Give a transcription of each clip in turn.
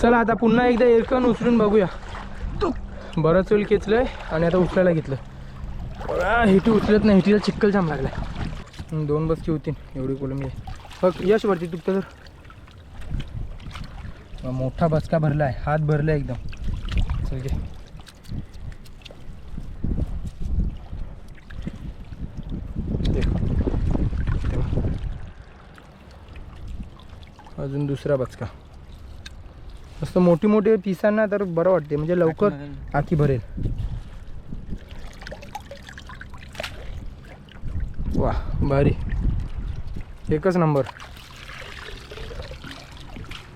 चला आता पुन्हा एकदा एरकण उचलून बघूया. बरंच वेळ खेचलंय आणि आता उचलायला घेतलं. हिटी उचलत नाही हिटीला चिक्कल जाम लागलाय. दोन बसकी होती एवढी कोलंबी आहे. बघ यश वरती तुपतं तर. मोठा बसका भरलाय हात भरलाय एकदम. चल घे. अजून दुसरा बचका मस्त मोठी मोठी पिसांना तर बरं वाटते. म्हणजे लवकर आखी भरेल. वा भारी. एकच नंबर.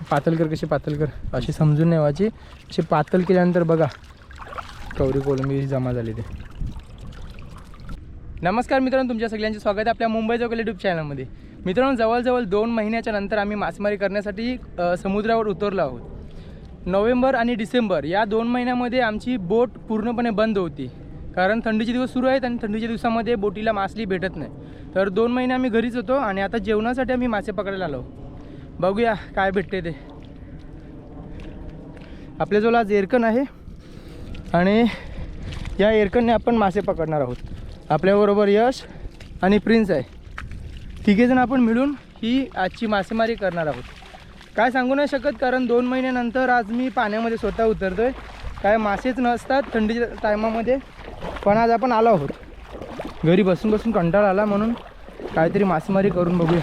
पातळ कर कशी पातळ कर अशी समजून नाही व्हायची अशी पातळ केल्यानंतर बघा कवरी कोलंबी जमा झाली ते. नमस्कार मित्रांनो तुमच्या सगळ्यांचे स्वागत आहे आपल्या मुंबई चौकल यूट्यूब चॅनलमध्ये मित्रांनो जवळजवळ दोन महिन्याच्या नंतर आम्ही मासेमारी करण्यासाठी समुद्रावर उतरलो आहोत. नोव्हेंबर आणि डिसेंबर या दोन महिन्यामध्ये आमची बोट पूर्णपणे बंद होती. कारण थंडीचे दिवस सुरू आहेत आणि थंडीच्या दिवसामध्ये बोटीला मासली भेटत नाही. तर दोन महिने आम्ही घरीच होतो आणि आता जेवणासाठी आम्ही मासे पकडायला आलो. बघूया काय भेटते ते. आपल्याजवळ आज एरकन आहे आणि या एरकनने आपण मासे पकडणार आहोत. आपल्याबरोबर यश आणि प्रिन्स आहे. तिघेजण आपण मिळून ही आजची मासेमारी करणार आहोत. काय सांगू नाही शकत कारण दोन महिन्यानंतर आज मी पाण्यामध्ये स्वतः उतरतो आहे काय मासेच नसतात थंडीच्या टायमामध्ये पण आज आपण आलो आहोत. घरी बसून बसून कंटाळा आला म्हणून काहीतरी मासेमारी करून बघूया.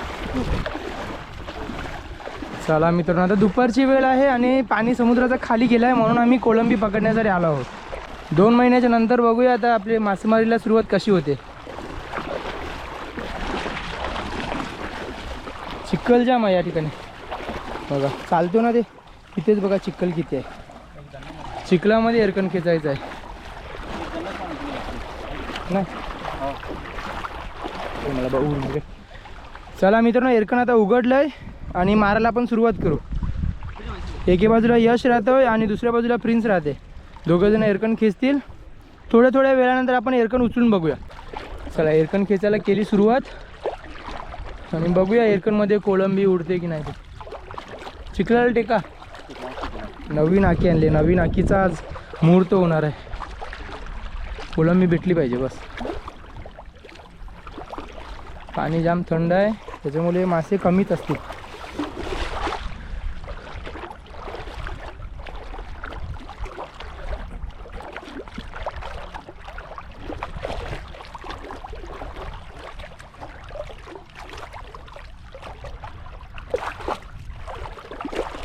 चला मित्रांनो आता दुपारची वेळ आहे आणि पाणी समुद्राचा खाली गेला आहे म्हणून आम्ही कोळंबी पकडण्यासाठी आलो आहोत. दोन महिन्याच्या नंतर बघूया आता आपली मासेमारीला सुरुवात कशी होते. चिखलजाम जाम आहे या ठिकाणी. बघा चालतो ना ते. इथेच बघा चिखल किती आहे. चिखलामध्ये एरकण खेचायचं आहे. नाही? मला बघू. दे. चला मित्रांनो एरकण आता उघडलं आहे आणि मारायला आपण सुरुवात करू. एके बाजूला यश राहतोय आणि दुसऱ्या बाजूला प्रिन्स राहते. दोघं जण एरकण खेचतील. थोड्या थोड्या वेळानंतर आपण एरकण उचलून बघूया. चला एरकण खेचायला केली सुरुवात. आणि बघूया एरकणमध्ये कोळंबी उडते की नाही ते. चिखलाला टेका. नवीन आखी आणली. नवीन आखीचा आज मुहूर्त होणार आहे. फुलं मी भेटली पाहिजे बस. पाणी जाम थंड आहे. त्याच्यामुळे मासे कमीच असतील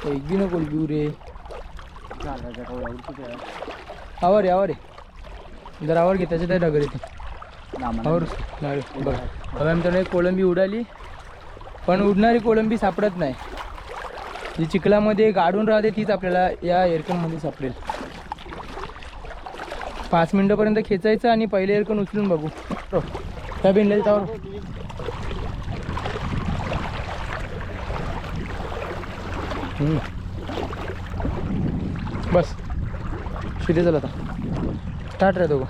एक बी नको घेऊ रे आवर आहे आवर आहे जर आवर घे त्याच्यात आहे डगर येते आवर. नाही. बघा. बघा मित्रांनो एक कोळंबी उडाली. पण उडणारी कोळंबी सापडत नाही. जी चिखलामध्ये गाडून राहते तीच आपल्याला या एअरकनमध्ये सापडेल. पाच मिनटापर्यंत खेचायचं आणि पहिले एअरकन उचलून बघू. हो. त्या बिनलेल त्यावर हम्म. बस किती झालं आता. स्टार्ट रे दोघं.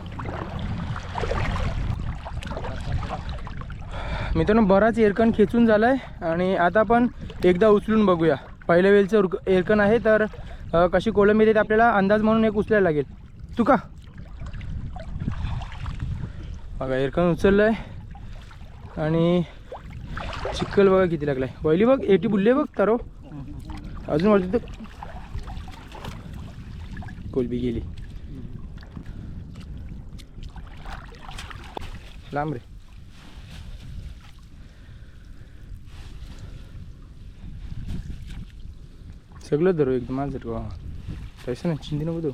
मित्रांनो बराच एरकण खेचून झाला आहे आणि आता आपण एकदा उचलून बघूया. पहिल्या वेळचं उरक एरकण आहे तर कशी कोलंबी देते आपल्याला अंदाज म्हणून एक उचलायला लागेल. तू का? बघा एरकण उचललं आहे आणि चिखल बघा किती लागलाय. वहिली बघ एटी बुलले बघ तारो. अजून वरती तर कोलबी गेली लांब रे सगळं धरू एकदम माझं धरू तसं ना चिंती नको तू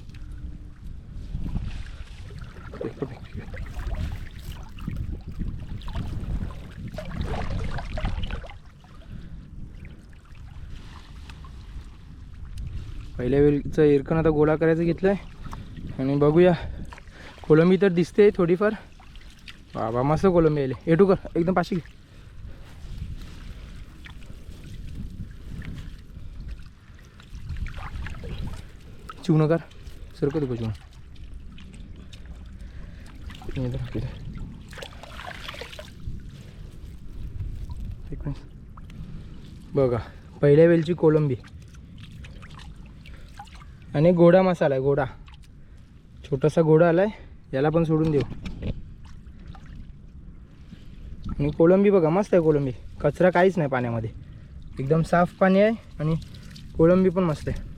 पहिल्या वेळचं एरकण आता गोळा करायचं घेतलं आहे आणि बघूया. कोलंबी तर दिसते थोडीफार. बाबा मस्त कोलंबी आले. एटू कर. एकदम पाशी घे. चिवणं कर सरकत तुका चिवणं एक मिनिट. बघा पहिल्या वेलची कोलंबी. आणि गोडा मसाला आहे गोडा. छोटासा गोडा आहे याला पण सोडून देऊ. आणि कोळंबी बघा मस्त आहे कोळंबी. कचरा काहीच नाही पाण्यामध्ये. एकदम साफ पाणी आहे आणि कोळंबी पण मस्त आहे.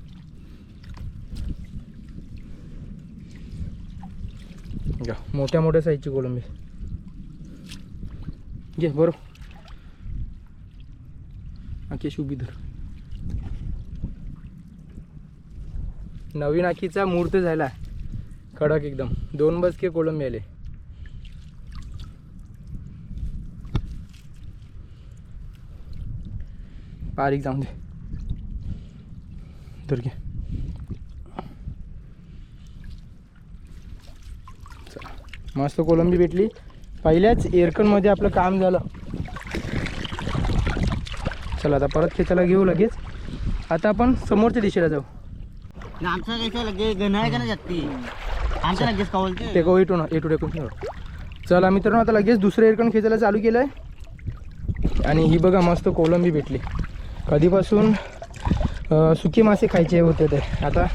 घ्या, मोठ्या मोठ्या साईजची कोळंबी. घे बरोबर आकेश शुभी धर नवीन आखीचा मूर्त झाला. कडक एकदम. दोन बसके कोळंबी आले. बारीक जाऊन दे. दुर्गे मस्त कोलंबी भेटली. पहिल्याच एअरकनमध्ये आपलं काम झालं. चला आता परत खेचायला घेऊ लगेच. आता आपण समोरच्या दिशेला जाऊ. आमचं कसं लगे? गणाय का ना जाती। आमचं लगेच का बोलते टेको एटू ना एटू टेकून ठेव. चला मित्रांनो आता लगेच दुसरं एअरकन खेचायला चालू केलं आहे आणि ही बघा मस्त कोलंबी भेटली. कधीपासून सुके मासे खायचे होते ते. आता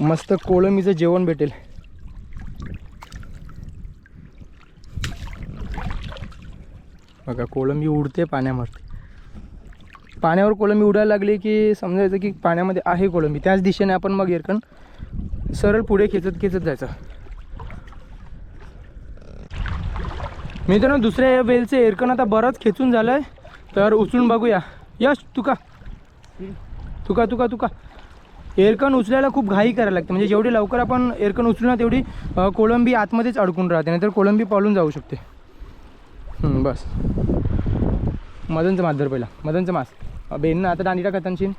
मस्त कोलंबीचं जेवण भेटेल. बघा कोलंबी उडते पाण्यामध्ये. पाण्यावर कोळंबी उडायला लागली की समजायचं की पाण्यामध्ये आहे कोळंबी. त्याच दिशेने आपण मग एरकण सरळ पुढे खेचत खेचत जायचं. मित्रांनो दुसऱ्या वेलचं एरकण आता बरंच खेचून झालं आहे तर उचलून बघूया. यश तुका. तुका तुका तुका. एरकण उचलायला खूप घाई करायला लागते. म्हणजे जेवढी लवकर आपण एरकण उचलू ना तेवढी कोळंबी आतमध्येच अडकून राहते. नाहीतर कोळंबी पळून जाऊ शकते. बस. मदनचं मास धर पहिला. मदनचं मास. बेन ना आता दांडी टाका तनशीन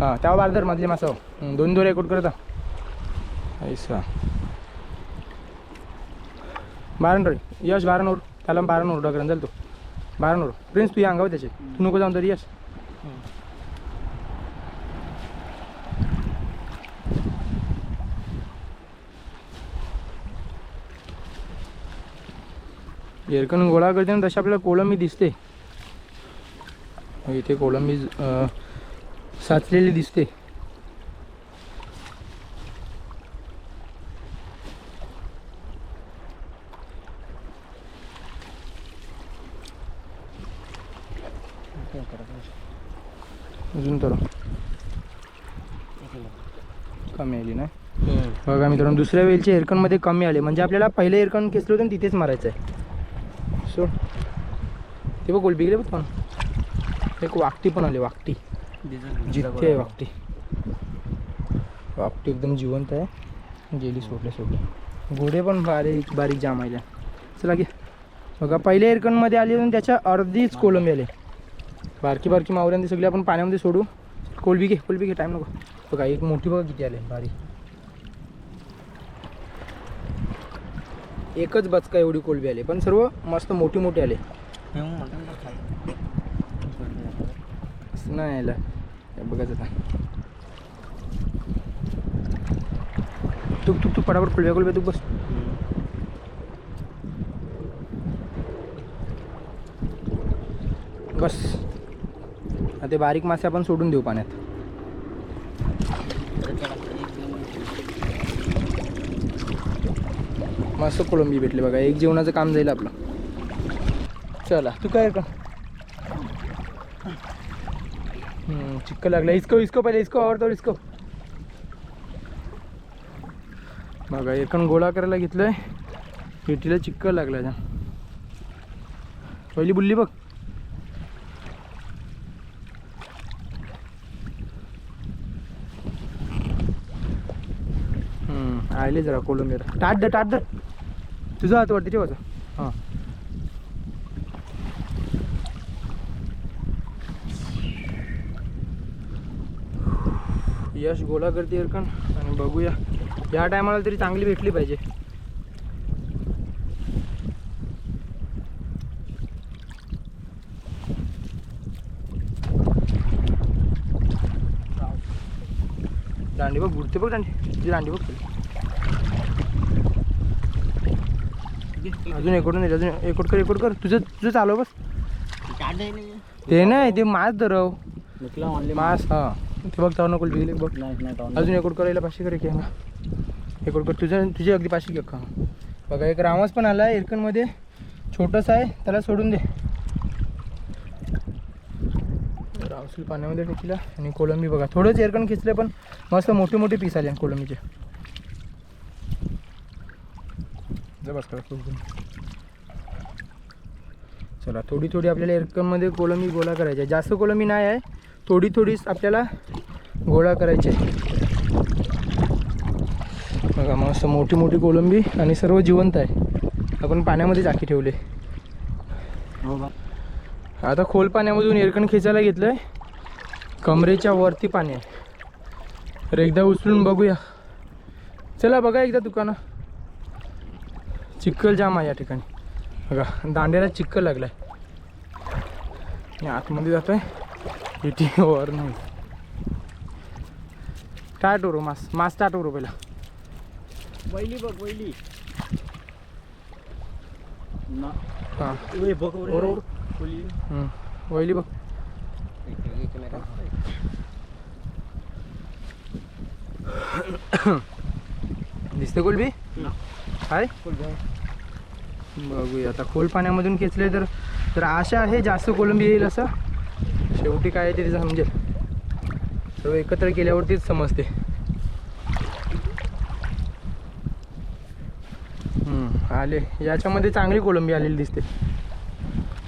हां तेव्हा बार धर मधले मासा. दोन दोन रेकॉर्ड करता ऐसा बारण रे यश बारण ओर त्याला बारणूर ओर डगरण जाईल तू. बारण ओर प्रिन्स तू या अंगावर त्याचे. तू नको जाऊन तरी यश. एरकन गोळा करते ना तशी आपल्याला कोलंबी दिसते. हो, इथे कोळंबी साचलेली दिसते. अजून तर कमी आली नाही बघा मित्रांनो दुसऱ्या वेळच्या एरकनमध्ये कमी आले. म्हणजे आपल्याला पहिले एरकन खेचलं होतं तिथेच मारायचं आहे. सो ते बघ गोल बिगले बघ पण एक वाकटी पण आली वाकटी. जिथे आहे वाकटी. वाकटी एकदम जिवंत आहे. गेली सोडले सोडले. घोडे पण बारीक बारीक जाम आल्या चला घे. बघा पहिल्या एअरकनमध्ये आले आणि त्याच्या अर्धीच कोलंबी आले. बारकी बारकी मावऱ्यांनी सगळी आपण पाण्यामध्ये सोडू. कोलबी घे कोलबी घे टाईम नको. बघा एक मोठी बघा किती आले बारीक एकच बचका एवढी कोलबी आली पण सर्व मस्त मोठी मोठी आले. असं नाही यायला. हे बघायचं आता तुक तू तुक पटापट कोलब्या कोलब्या तू बस. बस. आता ते बारीक मासे आपण सोडून देऊ पाण्यात. मस्त कोळंबी भेटली बघा. एक जेवणाचं काम जाईल आपलं. चला. तू काय का हम्म, चिक्क लागला इसको इसको पहिले इसको आवडतो इसको बघा एकण गोळा करायला घेतलंय पेटीला चिक्क लागला जा पहिली बुल्ली बघ आले जरा कोलंबीला टाट दर टाट दर तुझं हात वाटते ठेवायचं हां यश गोला करते एरकण आणि बघूया. या टायमाला तरी चांगली भेटली पाहिजे. दांडी बघ बुडते बघ दांडी. दांडी बघ. अजून एकोडून दे अजून एकोड कर एकोड कर. तुझं तुझं चालव बस. ते नाही ते मास धरव. मास हा. ते बघ तावर नको बिगले बघ. नाही नाही टाकून. अजून एकूण करायला पाचशे करे की एकूण कर तुझं तुझी अगदी पाचशे घे का बघा एक रामस पण आला आहे एरकनमध्ये छोटंसं आहे त्याला सोडून दे. रावसूल पाण्यामध्ये टाकला आणि कोलंबी बघा. थोडंच एरकन खिचले पण मस्त मोठे मोठे पीस आले कोलंबीचे. चला थोडी थोडी आपल्याला एरकनमध्ये कोलंबी गोळा करायची जास्त कोलंबी नाही आहे थोडी थोडीच आपल्याला गोळा करायची आहे. बघा मस्त मोठी मोठी कोलंबी आणि सर्व जिवंत आहे. आपण पाण्यामध्ये चाकी ठेवले. हो. आता खोल पाण्यामधून एरकण खेचायला घेतलं आहे कमरेच्या वरती पाणी आहे. तर एकदा उचलून बघूया. चला बघा एकदा दुकानं. चिक्कल जाम आहे या ठिकाणी. बघा दांड्याला चिक्कल लागला आहे आतमध्ये जातो आहे इटी वर नाही. टाट उरो मास? मास टाट उरो पहिला? वैली बघ वैली हां. बघ ओर वैली. बघ. दिसते कोलबी. हाय. बघूया. आता खोल पाण्यामधून खेचले तर तर आशा आहे जास्त कोलंबी येईल असं. म्हणजे शेवटी काय आहे ते समजेल म्हणजे सर्व एकत्र केल्यावरतीच समजते. आले. याच्यामध्ये चांगली कोलंबी आलेली दिसते.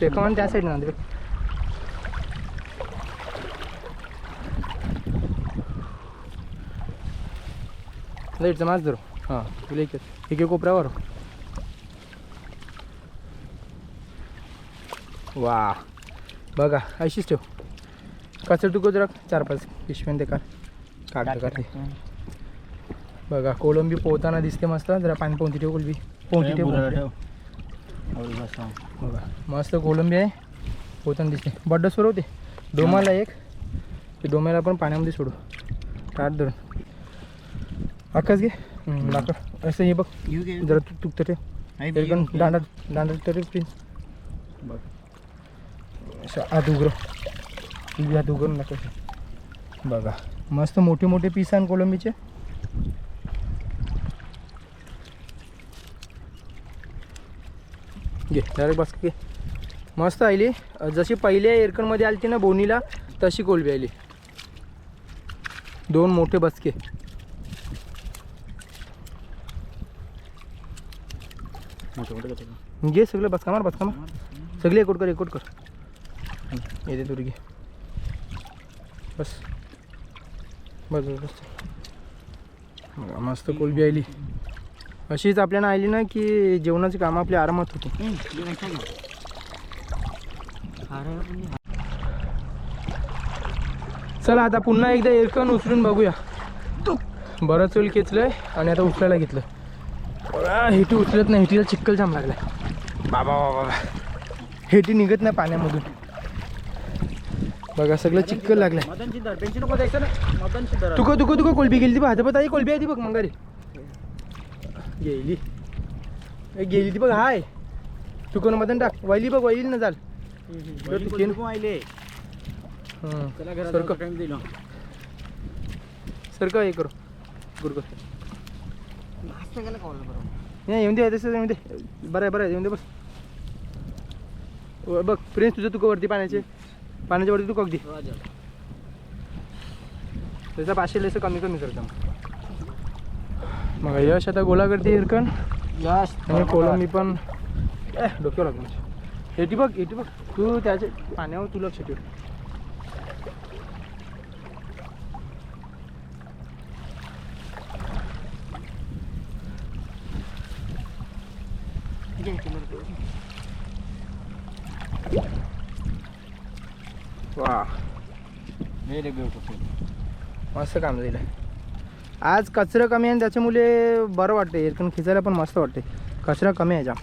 ते कमान त्या साईड ना लाईटचा मास धरू. हां तुला एक एक एक कोपऱ्यावर वा बघा अशीच ठेव. कचर तुकत राख चार पाच. पिशव्यान ते काढ. काढ काढ बघा कोलंबी पोहताना दिसते मस्त. जरा पाणी पोहती ठेव कोलंबी. पोहती ठेव पोहती ठेव. बघा मस्त कोलंबी आहे. पोहताना दिसते. बड्ड सोडवते डोमाला एक. डोम्याला पण पाण्यामध्ये सोडू. ताट धरून. आकाश घे. लाकड असं हे बघ. जरा तू तुकतं ठेव. दांडा दांडा तरी बघ. असं उघड. तुझी हात उघडून दाखव बघा मस्त मोठे मोठे पीस आहे कोलंबीचे. घे डायरेक्ट बस घे. मस्त आली जशी पहिल्या एरकणमध्ये आली ती ना बोनीला तशी कोलबी आली दोन मोठे बसके घे सगळं बसका मार बसका मार सगळे एकूट कर एकूट कर. येते तुरी घे. बस बस बस बस. बघा, मस्त कोलबी आली. अशीच आपल्याला आली ना की जेवणाची कामं आपली आरामात होती. चला आता पुन्हा एकदा एरकण उचलून बघूया. बरंच वेळ खेचलंय आणि आता उचलायला घेतलं. बघा, हेटी उचलत नाही हेटीला चिक्कल जाम लागलाय. बाबा बाबा बाबा. हेटी निघत नाही पाण्यामधून. बघा सगळं चिक्कल मदन मदन शिंदर तुका तुका तुका कोलबी गेली ती बघ हातात आई कोलबी आहे ती बघ मंगारी गेली. ए, गेली ती बघ हाय. तू कोण मधून टाक. वैली बघ वैली ना चाल. हं. सरकं. सरका हे. करू. बरोबर. नाही येऊन दे तसं येऊन दे. बरं आहे बरं आहे येऊन दे बस. बघ प्रिन्स तुझं तुका वरती पाण्याचे. पाण्याच्या वरती तू कग दे. राजा. त्याचा पाचशे लेस कमी कमी करतो मग यश आता गोला करते इरकण यश. आणि कोलंबी पण ए डोक्यावर लागलं हेटी बघ हेटी बघ. तू त्याचे पाण्यावर तू लक्ष ठेव घे, कलर करू. वा व्हेरी ब्युटिफुल मस्त काम दिलं आज कचरा कमी आहे आणि त्याच्यामुळे बरं वाटते एरकण खिचायला पण मस्त वाटते कचरा कमी आहे जाम.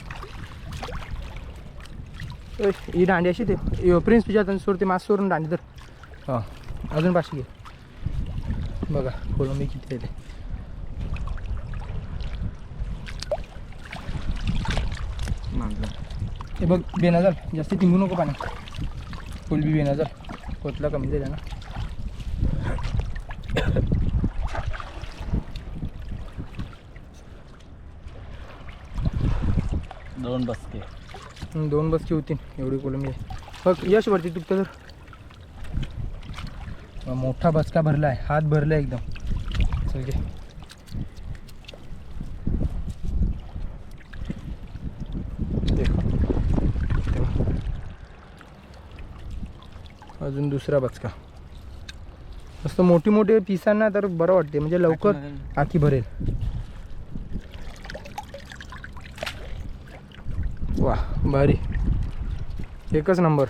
ओय, ही दांडी अशी ते. यो, प्रिन्स तुझ्या सोड ते मास्क सोडून दांडी तर हां अजून पाचशे घे. बघा कोलंबी किती आहे ते. हे बघ बेनाजल जास्त टिंगू नको पाण्यात. कोलबी बेनाजल कोतला कमी झाला ना. दोन बसके. दोन बसकी होतील एवढी कोलंबी आहे बघ यश वरती तुकतं तर. मोठा बसका भरला आहे हात भरला आहे एकदम. तेव्हा. अजून दुसरा बचका मस्त मोठी मोठी पिसांना तर बरं वाटते म्हणजे लवकर आखी भरेल. वा भारी. एकच नंबर.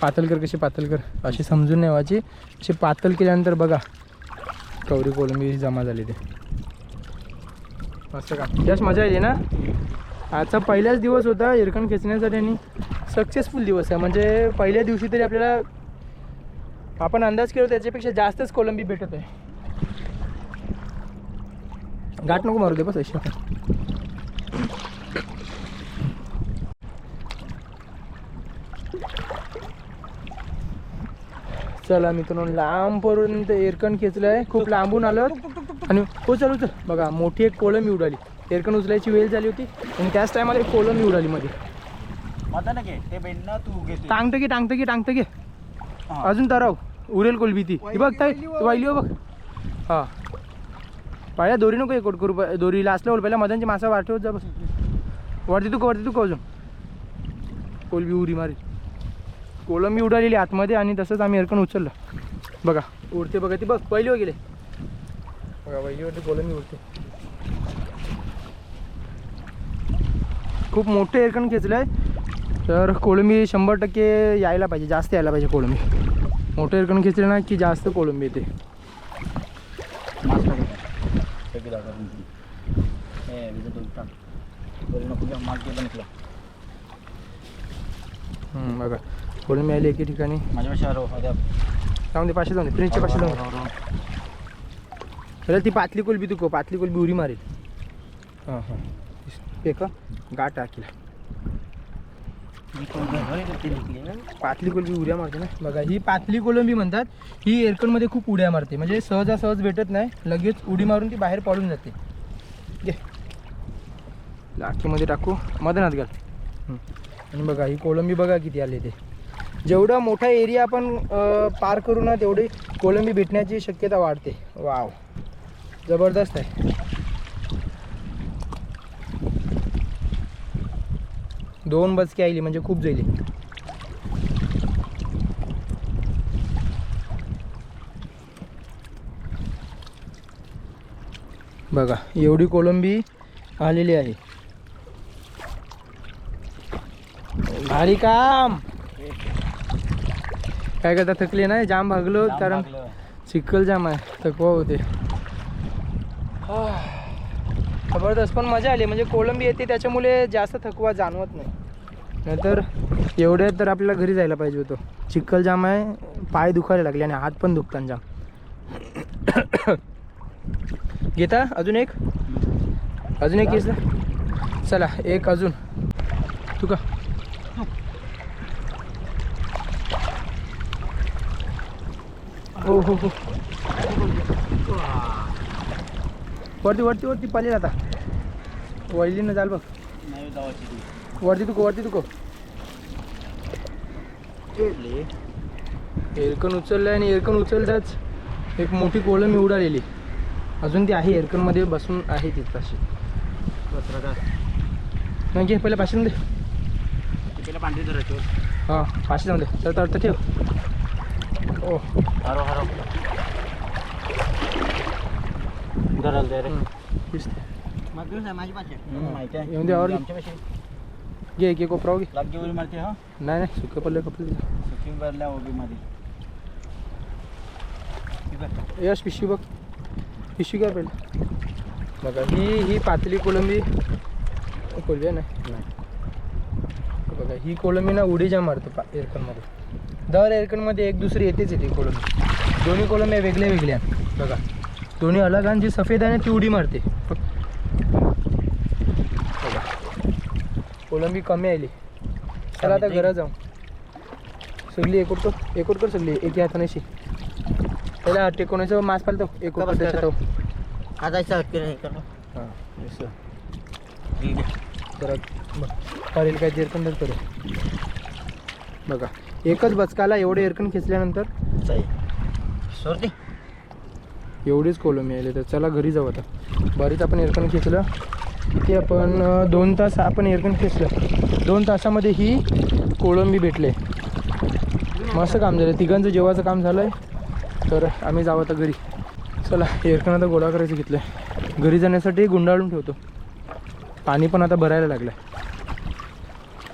पातलकर कशी पातलकर? अशी समजून नाही अशी पातल केल्यानंतर बघा. कवरी कोलंबी जमा झाली ते. मस्त का? यश मजा येते ना? आजचा पहिलाच दिवस होता इरकण खेचण्यासाठी आणि सक्सेसफुल दिवस आहे. म्हणजे पहिल्या दिवशी तरी आपल्याला आपण अंदाज केलो त्याच्यापेक्षा जास्तच कोलंबी भेटत आहे. गाठ नको मारू दे बस अशी चला मित्रांनो लांबपर्यंत एरकण खेचलं आहे खूप लांबून आलो आणि हो चालू चल बघा मोठी एक कोलंबी उडाली एरकण उचलायची वेळ झाली होती. आणि त्याच टायमाला एक कोलंबी उडाली मध्ये. टांगतं घे टांगतं घे टांगतं घे. अजून तराव. उरेल कोलबी ती. बघ ताई वाहिली हो बघ. हा. पाया दोरी नको एक करू. प- दोरी लास्टला पहिला मधांची मासा वाटवत जा बस वरती तू वरती तू का अजून? कोलबी उरी मारी कोलंबी उडालेली आतमध्ये आणि तसंच आम्ही एरकण उचललं. बघा. उडते बघा ती बघ पहिली गेले बघा पहिलीवरती कोलंबी उडते. खूप मोठं एरकण खेचलं आहे तर कोलंबी शंभर टक्के यायला पाहिजे जास्त यायला पाहिजे कोलंबी. मोठं एरकण खेचलं ना की जास्त कोलंबी येते. बघा. कोलंबी आली एके ठिकाणी. माझ्यापेक्षा जाऊन दे पाचशे जाऊन दे फ्रेंचचे पाचशे जाऊन दे. चला ती पातली कोलबी तू को पातली कोलबी उरी मारेल. हां हां. ते का गाठ टाकीला पातली कोलंबी उड्या मारते ना? बघा ही पातली कोलंबी म्हणतात ही एरकणमध्ये खूप उड्या मारते. म्हणजे सहजासहज भेटत नाही लगेच उडी मारून ती बाहेर पडून जाते. घे. लाखीमध्ये टाकू मदनात घाल. आणि बघा ही कोलंबी बघा किती आले ते. जेवढा मोठा एरिया आपण पार करू ना तेवढी कोलंबी भेटण्याची शक्यता वाढते. वाव. जबरदस्त आहे. दोन बसके आली म्हणजे खूप जाईल बघा एवढी कोलंबी आलेली आहे. भारी काम! काय करता थकले नाही? जाम भागलो कारण चिखल जाम आहे. थकवा होते. जबरदस्त पण मजा आली. म्हणजे कोलंबी येते त्याच्यामुळे जास्त थकवा जाणवत नाही. नाहीतर एवढ्यात तर आपल्याला घरी जायला पाहिजे होतं. चिखल जाम आहे पाय दुखायला लागले आणि हात पण दुखतात जाम. घेता अजून एक? अजून एक चला एक अजून. तू हो हो हो. वरती वरती वरती पालेल आता. वळलीनं चाल बघ. नाही जावाची ती वरती तुको वरती तुको एरकण उचललं आणि एरकण उचलताच एक मोठी कोलंबी उडालेली. अजून ती आहे एरकणमध्ये बसून आहे अशी पत्रकार नाही घे पहिल्या पाचशे दे. पांढरी धरायची हां पाचशे जाऊन दे. तर तर ठेव. ओ. हरो हरो। धराल दे रे। दिसते माझी पाचशे माहिती आहे येऊन दे, आवर घे. आमच्यापाशी घे घे कोपराव घे लाग उडी मारते हा? नाही नाही सुकं पडलं कपडे सुकी भरल्या उडी मध्ये यश पिशवी बघ। पिशवी घ्या पहिलं। बघा ही ही पातळी कोलंबी। कोलंबी बघा ही कोलंबी ना उडी जाम मारते पा एअरकनमध्ये दर एअरकनमध्ये एक दुसरी येतेच येते कोलंबी दोन्ही कोलंब्या वेगळ्या वेगळ्या आहेत. बघा. दोन्ही अलग आणि जी सफेद आहे ना ती उडी मारते. बघा. कोलंबी कमी आली. चला आता घरात जाऊ. सगळी एकोट कर एकोट कर सगळी एकी हाताने शी. त्याला टेकोण्याचं मास पालतो. एक का बस त्याच्यात. आता. हटके नाही करा हां ठीक आहे. जरा करेल काय एरकंडच करू. बघा. एकच बचकाला एवढे एरकण खेचल्यानंतर? सोडते. एवढीच कोलंबी आली तर चला घरी जाऊ आता. बरीच आपण एरकण खेचलं. ते आपण दोन तास आपण एरकण खेचलं. दोन तासामध्ये ही कोळंबी भेटले. मस्त काम झालं. तिघांचं जेवायचं काम झालं आहे तर आम्ही जाऊ आता घरी. चला एरकण आता गोळा करायचं घेतलं आहे घरी जाण्यासाठी गुंडाळून ठेवतो. पाणी पण आता भरायला लागलं नका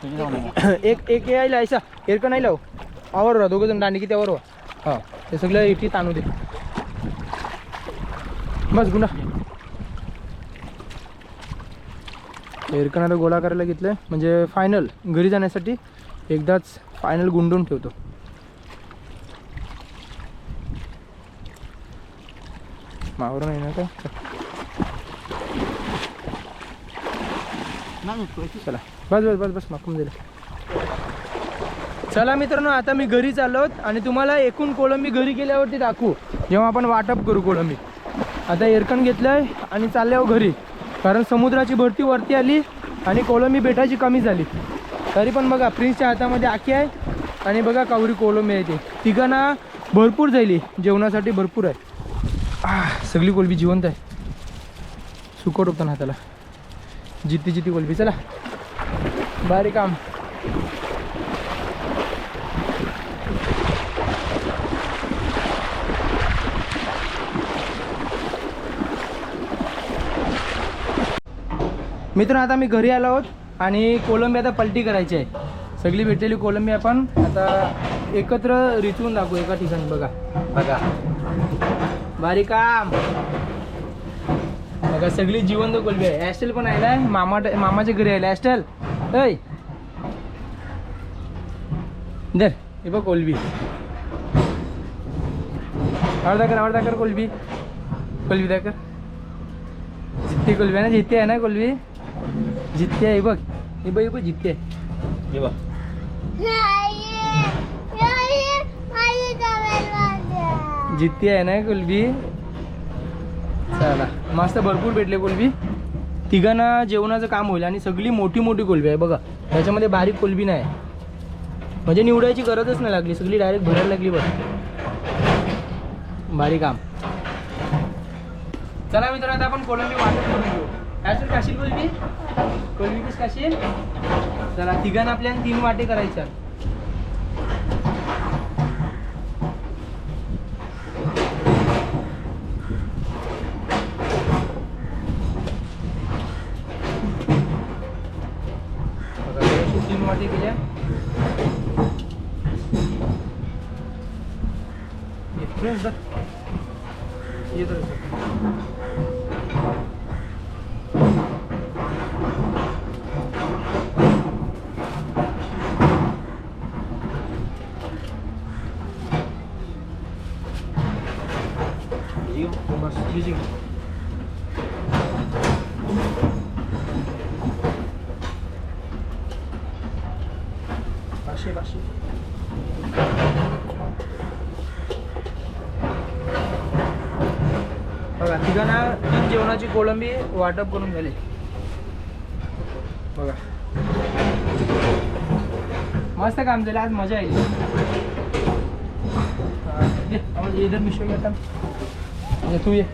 एक एक यायला ऐसा एरकण नाही लाव हो. आवर राहा दोघं जण दांडी किती आवर हा ते सगळं इटी ताणू दे. बस गुन्हा एरकण आता गोळा करायला घेतलं म्हणजे फायनल घरी जाण्यासाठी एकदाच फायनल गुंडून ठेवतो. मावरून नाही ना का नाही पैसे चला. बस बस बस बस माकून दिलं. चला मित्रांनो आता मी घरी चाललो आणि तुम्हाला एकूण कोळंबी घरी गेल्यावरती दाखवू. जेव्हा आपण वाटप करू कोळंबी. आता एरकण घेतलंय आणि चालल्यावर घरी. कारण समुद्राची भरती वरती आली आणि कोळंबी बेटाची कमी झाली. तरी पण बघा प्रिन्सच्या हातामध्ये आखी आहे आणि बघा कावरी कोळंबी आहे ती. तिघांना भरपूर झाली. जेवणासाठी भरपूर आहे. सगळी कोलबी जिवंत आहे. सुकट होतं ना त्याला जित्ती जित्ती कोलबी चला. भारी काम. मित्र आता मी घरी आलो आहोत आणि कोलंबी आता पलटी करायची आहे. सगळी भेटलेली कोलंबी आपण आता एकत्र रिचवून दाखवू एका ठिकाणी बघा. बघा. भारी काम. बघा सगळी जिवंत कोलबी आहे ॲस्टेल पण आलाय मामा मामाच्या घरी आलाय ॲस्टेल ऐ दर हे बघ कोलबी अर्धा कर अर्धा कर कोलबी कोलबी दाखर जित्ती कोलबी आहे ना जित्ती आहे ना कोलबी जित्ती आहे हे बघ हे बघ हे बघ जित्ती आहे हे बघ जित्ती आहे ना कोलबी चला. मस्त भरपूर भेटले कोलबी तिघांना जेवणाचं काम होईल आणि सगळी मोठी मोठी कोलबी आहे बघा. त्याच्यामध्ये बारीक कोलबी नाही. म्हणजे निवडायची गरजच नाही लागली. सगळी डायरेक्ट भरायला लागली बघ. बारीक काम चला मित्र आता आपण कोलंबी वाटत करून घेऊ. काय काशील कोलबी कोलबी कशी काशील? चला तिघांना आपल्याला तीन वाटे करायच्या बघा, व्यवस्थित तीन वाटी केल्या ये, फ्रेंड्स, जा. ये तर इथं. जीव बस ही जी. पाचशे पाचशे बघा तिघांना तीन जेवणाची कोळंबी वाटप करून झाली बघा. मस्त काम झालं आज मजा येईल ये, इधर मिशो येतात ये तू ये.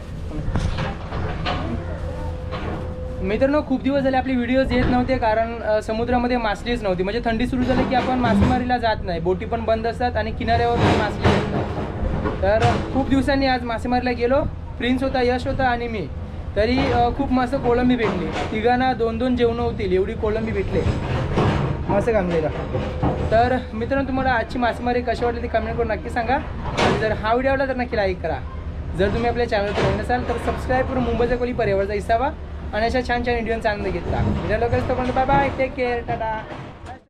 मित्रांनो खूप दिवस झाले आपले व्हिडिओज येत नव्हते कारण समुद्रामध्ये मासलीच नव्हती. म्हणजे थंडी सुरू झाली की आपण मासेमारीला जात नाही. बोटी पण बंद असतात आणि किनाऱ्यावर पण मासली येत नाही तर खूप दिवसांनी आज मासेमारीला गेलो. प्रिन्स होता यश होता आणि मी. तरी खूप मस्त कोळंबी भेटली. तिघांना दोन दोन जेवणं होतील एवढी कोळंबी भेटले. मस्त कामलेला तर मित्रांनो तुम्हाला आजची मासेमारी कशी वाटली ती कमेंट करून नक्की सांगा. आणि जर हा व्हिडिओ आवडला तर नक्की लाईक करा. जर तुम्ही आपल्या चॅनलवर नवीन असाल तर सबस्क्राईब करून मुंबईचा कोली पर्यावरचा हिसावा आणि अशा छान छान व्हिडिओचा आनंद घेतला व्हिडिओ लवकरच तोपर्यंत bye bye take care tata